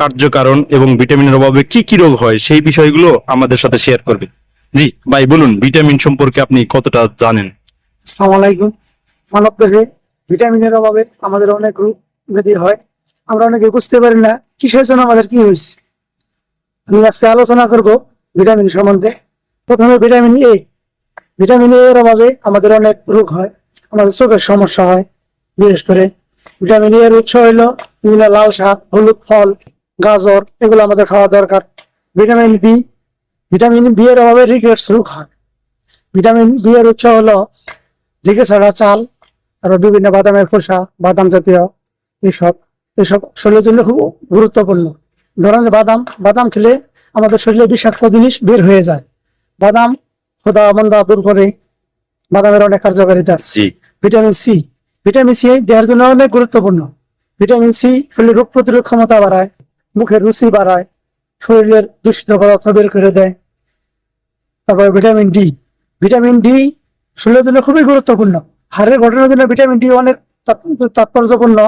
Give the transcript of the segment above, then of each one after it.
কার্যকারণ এবং ভিটামিনের অভাবে কি কি রোগ হয় সেই বিষয়গুলো আমাদের সাথে শেয়ার করবে। জি, ভাই, বলুন, ভিটামিন সম্পর্কে আপনি কতটা জানেন? ভিটামিনের অভাবে আমাদের অনেক রোগ ব্যাধি হয়। আমরা অনেকে বুঝতে পারি না কিসের জন্য আমাদের কি হয়েছে। আমি আজকে আলোচনা করব ভিটামিন সম্বন্ধে। প্রথমে ভিটামিন এ। ভিটামিন এ এর অভাবে আমাদের অনেক রোগ হয়, আমাদের চোখের সমস্যা হয়, বিশেষ করে ভিটামিন এর উৎস হইল বিভিন্ন লাল শাক হলুদ ফল গাজর এগুলো আমাদের খাওয়া দরকার। ভিটামিন বি ভিটামিন বি এর অভাবে রিকেটস রোগ হয়। ভিটামিন বি এর উৎস হলো ছাড়া চাল আর বিভিন্ন বাদামের খোসা বাদাম জাতীয় এইসব এইসব শরীরের জন্য খুব গুরুত্বপূর্ণ। ধরেন যে বাদাম বাদাম খেলে আমাদের শরীরে বিষাক্ত জিনিস বের হয়ে যায়। বাদাম খোদা মন্দা দূর করে বাদামের অনেক কার্যকারিতা আছে। ভিটামিন সি ভিটামিন সি দেহের জন্য অনেক গুরুত্বপূর্ণ। ভিটামিন সি শরীরের রোগ প্রতিরোধ ক্ষমতা বাড়ায়, মুখের রুচি বাড়ায়, শরীরের দূষিত পদার্থ বের করে দেয়। তারপরে ভিটামিন ডি। ভিটামিন ডি শরীরের জন্য খুবই গুরুত্বপূর্ণ। হাড়ের গঠনের জন্য ভিটামিন ডি অনেক তাৎপর্যপূর্ণ।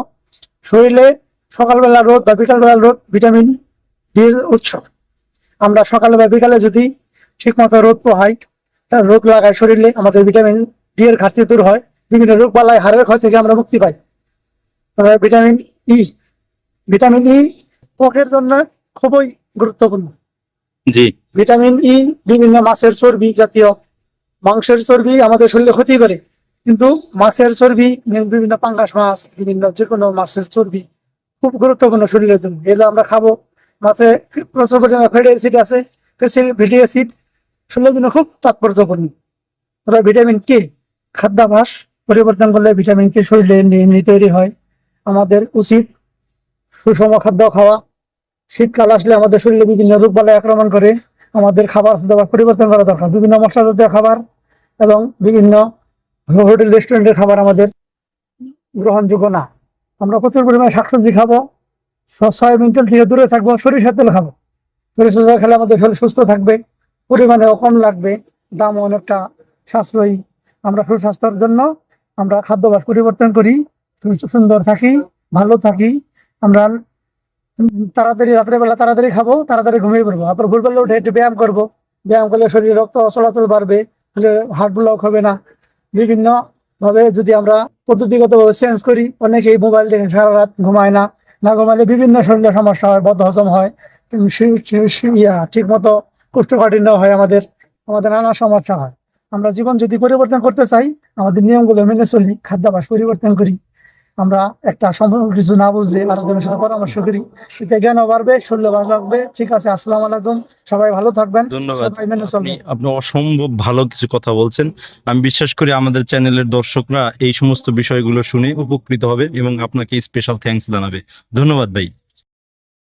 শরীরে সকালবেলা রোদ বা বিকালবেলা রোদ ভিটামিন ডি এর উৎস। আমরা সকালে বা বিকালে যদি ঠিক মতো রোদ পোহাই রোদ লাগায় শরীরে আমাদের ভিটামিন ডি এর ঘাটতি দূর হয়। বিভিন্ন রোগ বালাই হাড়ের ক্ষয় থেকে আমরা মুক্তি পাই। ভিটামিন ই ভিটামিন ই ত্বকের জন্য খুবই গুরুত্বপূর্ণ। জি। ভিটামিন ই বিভিন্ন মাছের চর্বি জাতীয়। মাংসের চর্বি আমাদের শরীরে ক্ষতি করে কিন্তু মাছের চর্বি বিভিন্ন পাঙ্গাস মাছ বিভিন্ন যে কোনো মাছের চর্বি খুব গুরুত্বপূর্ণ শরীরের জন্য। এগুলো আমরা খাব। মাছে প্রচুর পরিমাণে ফ্যাটি অ্যাসিড আছে। ফ্যাটি অ্যাসিড শরীরের জন্য খুব তাৎপর্যপূর্ণ। ভিটামিন কে খাদ্যাভাস পরিবর্তন করলে ভিটামিন কে শরীরে তৈরি হয়। আমাদের উচিত সুষম খাদ্য খাওয়া। শীতকাল আসলে আমাদের শরীরে বিভিন্ন রোগ বালাই আক্রমণ করে। আমাদের খাবার দাবার পরিবর্তন করা দরকার। বিভিন্ন মশলা জাতীয় খাবার এবং বিভিন্ন হোটেল, রেস্টুরেন্টের খাবার আমাদের গ্রহণযোগ্য না। আমরা প্রচুর পরিমাণে শাকসবজি খাব সয়াবিন তেল থেকে দূরে থাকব, সরিষার তেল খাব। সরিষার তেল খেলে আমাদের শরীর সুস্থ থাকবে, পরিমাণেও কম লাগবে দাম অনেকটা সাশ্রয়ী। আমরা সুস্বাস্থ্যের জন্য আমরা খাদ্যাভ্যাস পরিবর্তন করি সুন্দর থাকি, ভালো থাকি, আমরা তাড়াতাড়ি রাত্রেবেলা তাড়াতাড়ি খাব, তাড়াতাড়ি ঘুমিয়ে পড়ব। তারপর ভোরবেলা উঠে একটু ব্যায়াম করব। ব্যায়াম করলে শরীরে রক্ত চলাচল বাড়বে, তাহলে হার্ট ব্লক হবে না। বিভিন্ন ভাবে যদি আমরা পদ্ধতিগত চেঞ্জ করি, অনেকেই মোবাইল দেখে সারা রাত ঘুমায় না। না ঘুমালে বিভিন্ন শরীরে সমস্যা হয় বদ্ধ হজম হয় ইয়া ঠিক মতো কোষ্ঠকাঠিন্য হয় আমাদের আমাদের নানা সমস্যা হয়। আমরা জীবন যদি পরিবর্তন করতে চাই আমাদের নিয়মগুলো মেনে চলি খাদ্যাভাস পরিবর্তন করি। আমরা একটা সম্পূর্ণ কিছু না বুঝলে আরেকজনের সাথে পরামর্শ করি। এতে জ্ঞানও বাড়বে শরীর ভালো থাকবে ঠিক আছে আসসালাম আলাইকুম। সবাই ভালো থাকবেন। ধন্যবাদ। আপনি আপনি অসম্ভব ভালো কিছু কথা বলছেন। আমি বিশ্বাস করি আমাদের চ্যানেলের দর্শকরা এই সমস্ত বিষয়গুলো শুনে উপকৃত হবে এবং আপনাকে স্পেশাল থ্যাঙ্কস জানাবে। ধন্যবাদ ভাই।